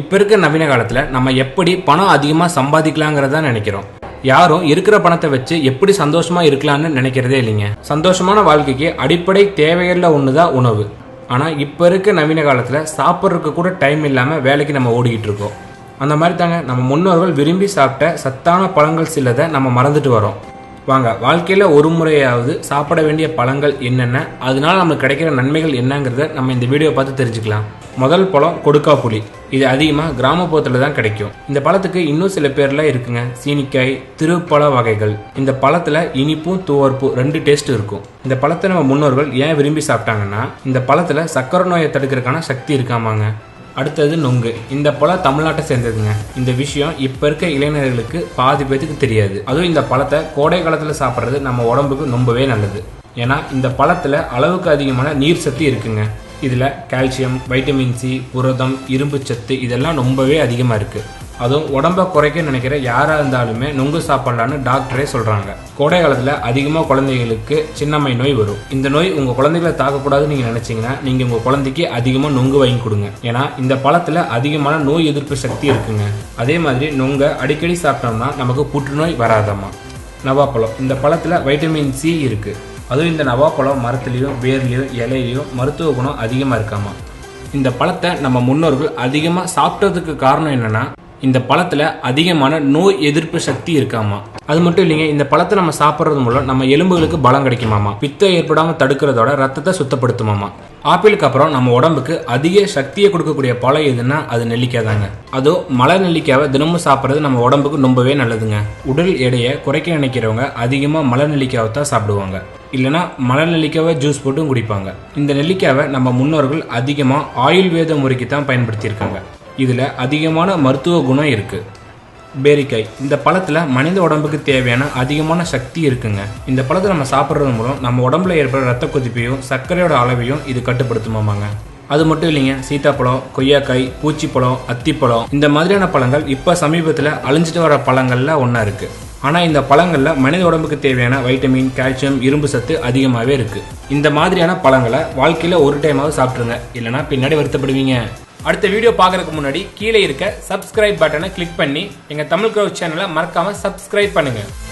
இப்போ இருக்க நவீன காலத்தில் நம்ம எப்படி பணம் அதிகமாக சம்பாதிக்கலாங்கிறத நினைக்கிறோம். யாரும் இருக்கிற பணத்தை வச்சு எப்படி சந்தோஷமா இருக்கலாம்னு நினைக்கிறதே இல்லைங்க. சந்தோஷமான வாழ்க்கைக்கு அடிப்படை தேவைகளில் ஒன்று தான் உணவு. ஆனால் இப்போ இருக்க நவீன காலத்தில் சாப்பிட்றதுக்கு கூட டைம் இல்லாமல் வேலைக்கு நம்ம ஓடிக்கிட்டு இருக்கோம். அந்த மாதிரி தாங்க நம்ம முன்னோர்கள் விரும்பி சாப்பிட்ட சத்தான பழங்கள் சிலதை நம்ம மறந்துட்டு வரோம். வாங்க வாழ்க்கையில் ஒரு முறையாவது சாப்பிட வேண்டிய பழங்கள் என்னென்ன? அதனால நமக்கு கிடைக்கிற நன்மைகள் என்னங்கிறத நம்ம இந்த வீடியோ பார்த்து தெரிஞ்சுக்கலாம். முதல் பழம் கொடுக்கா புளி. இது அதிகமாக கிராமப்புறத்தில் தான் கிடைக்கும். இந்த பழத்துக்கு இன்னும் சில பேர்ல இருக்குங்க. சீனிக்காய் திருப்பழ வகைகள். இந்த பழத்தில் இனிப்பும் துவர்ப்பும் ரெண்டு டேஸ்ட் இருக்கும். இந்த பழத்தை நம்ம முன்னோர்கள் ஏன் விரும்பி சாப்பிட்டாங்கன்னா இந்த பழத்தில் சக்கரை நோயை தடுக்கிறதுக்கான சக்தி இருக்காமாங்க. அடுத்தது நொங்கு. இந்த பழம் தமிழ்நாட்டை சேர்ந்ததுங்க. இந்த விஷயம் இப்போ இருக்க இளைஞர்களுக்கு பாதி பேத்துக்கு தெரியாது. அதுவும் இந்த பழத்தை கோடை காலத்தில் சாப்பிட்றது நம்ம உடம்புக்கு ரொம்பவே நல்லது. ஏன்னா இந்த பழத்தில் அளவுக்கு அதிகமான நீர் சத்து இருக்குங்க. இதில் கால்சியம் வைட்டமின் சி புரதம் இரும்பு சத்து இதெல்லாம் ரொம்பவே அதிகமாக இருக்குது அதுவும் உடம்ப குறைக்க நினைக்கிற யாராக இருந்தாலுமே நொங்கு சாப்பிடலான்னு டாக்டரே சொல்கிறாங்க கோடை காலத்தில் அதிகமாக குழந்தைகளுக்கு சின்னம்மை நோய் வரும். இந்த நோய் உங்கள் குழந்தைகளை தாக்கக்கூடாதுன்னு நீங்கள் நினச்சிங்கன்னா நீங்கள் உங்கள் குழந்தைக்கு அதிகமாக நொங்கு வாங்கி கொடுங்க. ஏன்னா இந்த பழத்தில் அதிகமான நோய் எதிர்ப்பு சக்தி இருக்குங்க. அதே மாதிரி நொங்கை அடிக்கடி சாப்பிட்டோம்னா நமக்கு புற்றுநோய் வராதாம்மா. நவாப்பழம். இந்த பழத்தில் வைட்டமின் சி இருக்குது அதுவும் இந்த நவாப்பழம் மரத்துலேயும் வேர்லேயும் இலையிலையும் மருத்துவ குணம் அதிகமாக இருக்காமா இந்த பழத்தை நம்ம முன்னோர்கள் அதிகமாக சாப்பிட்டதுக்கு காரணம் என்னன்னா இந்த பழத்தில் அதிகமான நோய் எதிர்ப்பு சக்தி இருக்காமா? அது மட்டும் இல்லைங்க இந்த பழத்தை நம்ம சாப்பிட்றது மூலம் நம்ம எலும்புகளுக்கு பலம் கிடைக்குமாமா? பித்தம் ஏற்படாமல் தடுக்கிறதோட ரத்தத்தை சுத்தப்படுத்துமாமா? ஆப்பிளுக்கு அப்புறம் நம்ம உடம்புக்கு அதிக சக்தியை கொடுக்கக்கூடிய பழம் எதுன்னா அது நெல்லிக்காய் தாங்க. அதோ மலை நெல்லிக்காவை தினமும் சாப்பிட்றது நம்ம உடம்புக்கு ரொம்பவே நல்லதுங்க. உடல் எடையை குறைக்க நினைக்கிறவங்க அதிகமாக மலை நெல்லிக்காவை தான் சாப்பிடுவாங்க. இல்லைனா மலை நெல்லிக்காவை ஜூஸ் போட்டும் குடிப்பாங்க. இந்த நெல்லிக்காவை நம்ம முன்னோர்கள் அதிகமாக ஆயுர்வேத முறைக்கு தான் பயன்படுத்தியிருக்காங்க. இதில் அதிகமான மருத்துவ குணம் இருக்குது பேரிக்காய் இந்த பழத்தில் மனித உடம்புக்கு தேவையான அதிகமான சக்தி இருக்குங்க. இந்த பழத்தை நம்ம சாப்பிட்றது மூலம் நம்ம உடம்புல ஏற்படுற ரத்த கொதிப்பையும் சர்க்கரையோட அளவையும் இது கட்டுப்படுத்துமாமாங்க. அது மட்டும் இல்லைங்க சீத்தாப்பழம் கொய்யாக்காய் பூச்சிப்பழம் அத்திப்பழம் இந்த மாதிரியான பழங்கள் இப்போ சமீபத்தில் அழிஞ்சிட்டு வர பழங்களில் ஒன்றா இருக்குது ஆனால் இந்த பழங்களில் மனித உடம்புக்கு தேவையான வைட்டமின் கால்சியம் இரும்பு சத்து அதிகமாகவே இருக்குது இந்த மாதிரியான பழங்களை வாழ்க்கையில் ஒரு டைமாவது சாப்பிட்ருங்க இல்லைனா பின்னாடி வருத்தப்படுவீங்க. அடுத்த வீடியோ பார்க்கறதுக்கு முன்னாடி கீழே இருக்க சப்ஸ்கிரைப் பட்டனை கிளிக் பண்ணி எங்கள் தமிழ் க்ரௌ சேனலை மறக்காமல் சப்ஸ்கிரைப் பண்ணுங்கள்